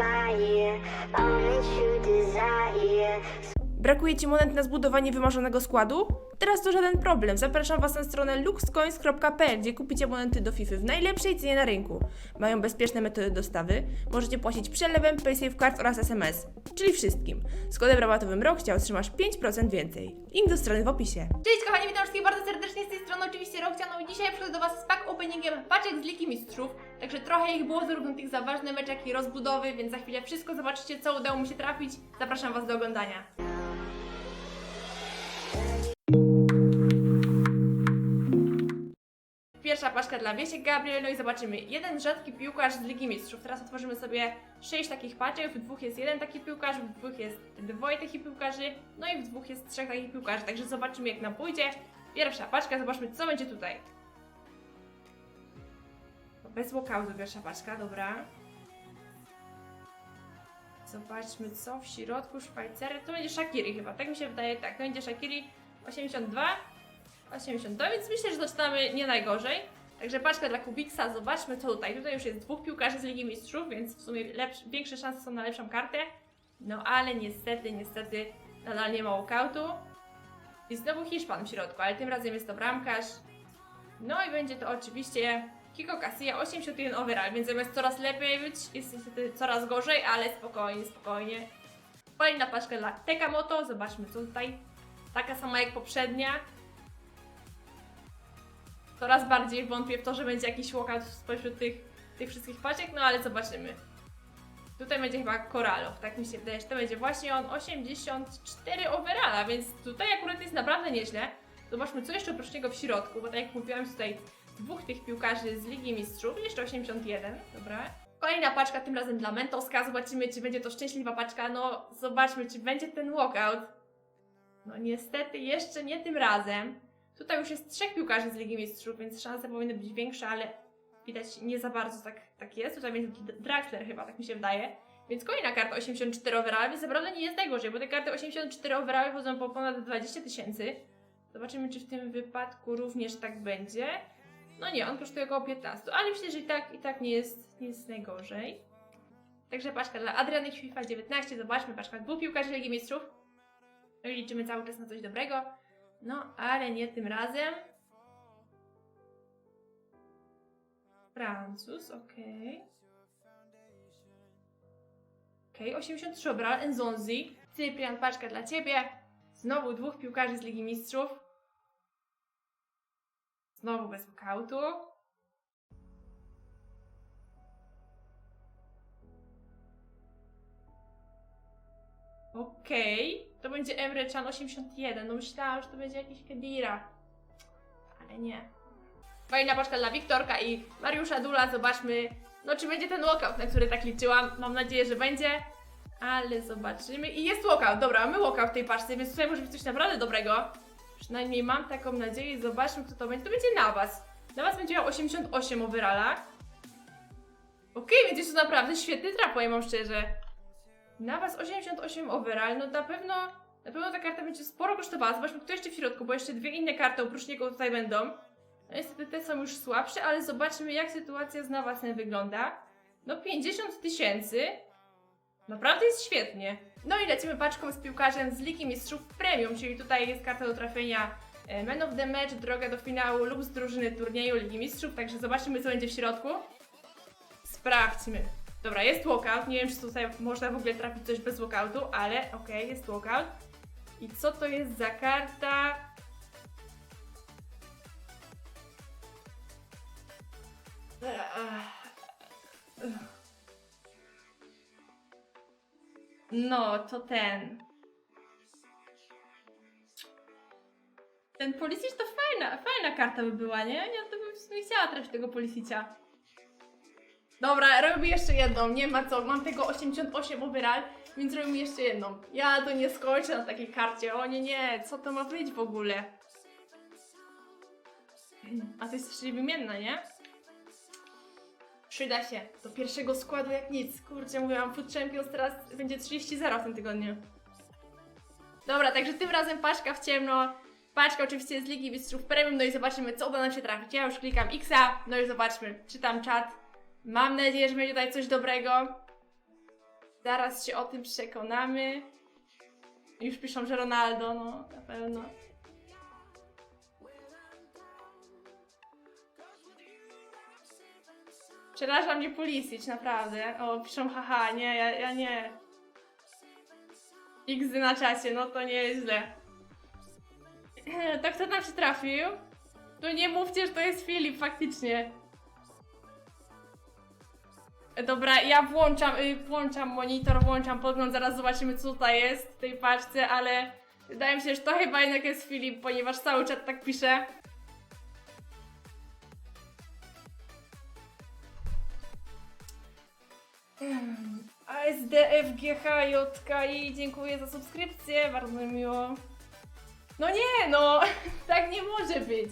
fire, only true desire. Brakuje Ci monet na zbudowanie wymarzonego składu? Teraz to żaden problem. Zapraszam Was na stronę luxcoins.pl, gdzie kupicie monety do FIFA w najlepszej cenie na rynku. Mają bezpieczne metody dostawy, możecie płacić przelewem, PaySafeCard oraz SMS, czyli wszystkim. Z kodem rabatowym ROKCIA otrzymasz 5% więcej. Link do strony w opisie. Cześć kochani, witam wszystkich bardzo serdecznie z tej strony oczywiście Rokcia, no i dzisiaj przychodzę do Was z pack openingiem paczek z Ligi Mistrzów, także trochę ich było zarówno tych za ważne mecze, jak i rozbudowy, więc za chwilę wszystko zobaczycie, co udało mi się trafić. Zapraszam Was do oglądania. Paczka dla Wiesiek Gabriel, no i zobaczymy. Jeden rzadki piłkarz z Ligi Mistrzów. Teraz otworzymy sobie sześć takich paczek. W dwóch jest jeden taki piłkarz, w dwóch jest dwoje takich piłkarzy, no i w dwóch jest trzech takich piłkarzy. Także zobaczymy jak nam pójdzie. Pierwsza paczka, zobaczmy co będzie tutaj. Bez walkoutu pierwsza paczka, dobra. Zobaczmy co w środku Szwajcerii. To będzie Shakiri chyba, tak mi się wydaje, tak. To będzie Shakiri 82. 82, więc myślę, że zaczynamy nie najgorzej. Także paczka dla Kubiksa, zobaczmy co tutaj. Tutaj już jest dwóch piłkarzy z Ligi Mistrzów, więc w sumie lepsz, większe szanse są na lepszą kartę. No ale niestety, niestety nadal nie ma walkoutu. I znowu Hiszpan w środku, ale tym razem jest to bramkarz. No i będzie to oczywiście Kiko Casilla 81 overall, więc zamiast coraz lepiej być, jest niestety coraz gorzej, ale spokojnie, spokojnie. Kolejna paczka dla Tekamoto, zobaczmy co tutaj. Taka sama jak poprzednia. Coraz bardziej wątpię w to, że będzie jakiś walkout spośród tych, tych wszystkich paczek, no ale zobaczymy. Tutaj będzie chyba Koralow, tak mi się wydaje, że to będzie właśnie on 84 overalla, więc tutaj akurat jest naprawdę nieźle. Zobaczmy, co jeszcze oprócz niego w środku, bo tak jak mówiłam, tutaj dwóch tych piłkarzy z Ligi Mistrzów, jeszcze 81, dobra. Kolejna paczka, tym razem dla Mentoska, zobaczymy, czy będzie to szczęśliwa paczka, no zobaczmy, czy będzie ten walkout. No niestety, jeszcze nie tym razem. Tutaj już jest trzech piłkarzy z Ligi Mistrzów, więc szanse powinny być większe, ale widać nie za bardzo tak, tak jest. Tutaj D- Draxler chyba, tak mi się wydaje. Więc kolejna karta 84 overall, więc naprawdę nie jest najgorzej, bo te karty 84 overall chodzą po ponad 20 tysięcy. Zobaczymy, czy w tym wypadku również tak będzie. No nie, on kosztuje około 15, ale myślę, że i tak, i tak nie jest, nie jest najgorzej. Także paczka dla Adriany FIFA 19, zobaczmy, paczka dwóch piłkarzy Ligi Mistrzów. No liczymy cały czas na coś dobrego. No, ale nie tym razem. Francuz, okej. Okej, 83 obral, Enzonzi. Cyprian, paczka dla Ciebie. Znowu dwóch piłkarzy z Ligi Mistrzów. Znowu bez walkoutu. Okej, to będzie Emre Can 81. No myślałam, że to będzie jakiś Kedira. Ale nie. Fajna paczka dla Wiktorka i Mariusza Dula. Zobaczmy, no czy będzie ten walkout, na który tak liczyłam. Mam nadzieję, że będzie. Ale zobaczymy. I jest walkout. Dobra, mamy walkout w tej paczce, więc tutaj może być coś naprawdę dobrego. Przynajmniej mam taką nadzieję. Zobaczmy, kto to będzie. To będzie na was. Na was będzie miał 88 overalla. Okej, więc jest to naprawdę świetny trap, powiem wam szczerze. Na was 88 overall, no na pewno, na pewno ta karta będzie sporo kosztowała. Zobaczmy, kto jeszcze w środku, bo jeszcze dwie inne karty oprócz niego tutaj będą. No niestety te są już słabsze, ale zobaczmy jak sytuacja z Nawasem wygląda. No 50 tysięcy. Naprawdę jest świetnie. No i lecimy paczką z piłkarzem z Ligi Mistrzów Premium, czyli tutaj jest karta do trafienia e, Man of the Match, droga do finału lub z drużyny turnieju Ligi Mistrzów, także zobaczymy co będzie w środku. Sprawdźmy. Dobra, jest walkout. Nie wiem, czy tutaj można w ogóle trafić coś bez walkoutu, ale okej, jest walkout. I co to jest za karta? No, to ten. Ten Polisic to fajna, fajna karta by była, nie? Ja to bym w chciała trafić tego Polisicia. Dobra, robię jeszcze jedną, nie ma co, mam tego 88 overall, więc robimy jeszcze jedną. Ja to nie skończę na takiej karcie, o nie, nie, co to ma być w ogóle? A to jest jeszcze wymienna, nie? Przyda się, do pierwszego składu jak nic, kurczę, mówiłam, Food Champions teraz będzie 30-0 w tym tygodniu. Dobra, także tym razem paczka w ciemno, paczka oczywiście z Ligi Mistrzów Premium, no i zobaczymy co uda nam się trafić. Ja już klikam Xa, no i zobaczmy, czytam czat. Mam nadzieję, że będzie tutaj coś dobrego. Zaraz się o tym przekonamy. Już piszą, że Ronaldo, no na pewno. Przeraża mnie Pulisic, naprawdę. O, piszą haha, nie, ja, ja nie. X na czacie, no to nie jest źle. To kto tam się trafił? To nie mówcie, że to jest Filip, faktycznie. Dobra, ja włączam, y, włączam monitor, włączam podgląd, zaraz zobaczymy co tutaj jest w tej paczce, ale wydaje mi się, że to chyba jednak jest Filip, ponieważ cały czat tak pisze. Hmm, ASDFGHJKI, dziękuję za subskrypcję, bardzo mi miło. No nie, no, tak nie może być.